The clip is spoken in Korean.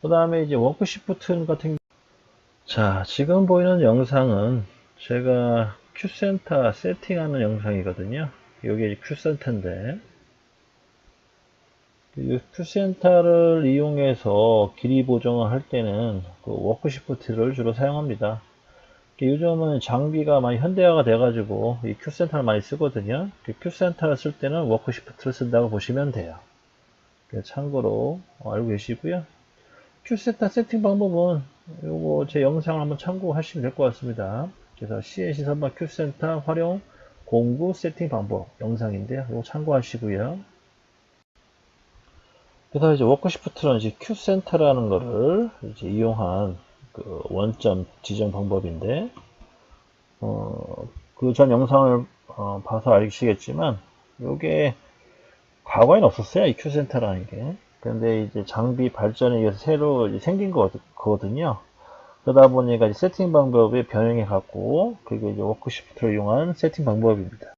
그 다음에 이제 워크 시프트 같은 자 지금 보이는 영상은 제가 큐센터 세팅하는 영상이거든요. 여기 큐센터인데 이 큐센터를 이용해서 길이 보정을 할 때는 그 워크 시프트를 주로 사용합니다. 요즘은 장비가 많이 현대화가 돼 가지고 이 큐센터를 많이 쓰거든요. 그 큐센터를 쓸 때는 워크 시프트를 쓴다고 보시면 돼요. 그래서 참고로 알고 계시고요 큐센터 세팅 방법은 요거 제 영상을 한번 참고하시면 될 것 같습니다. 그래서 CNC 선박 큐센터 활용 공구 세팅 방법 영상인데요. 이거 참고하시고요. 그래서 이제 워크시프트는 이제 큐센터라는 거를 이제 이용한 그 원점 지정 방법인데, 어, 그 전 영상을 어, 봐서 아시겠지만, 요게 과거에는 없었어요. 이 큐센터라는 게. 근데 이제 장비 발전에 의해서 새로 생긴 거- 거거든요. 그러다 보니까 세팅 방법이 변형해 갖고 그게 이제 워크시프트를 이용한 세팅 방법입니다.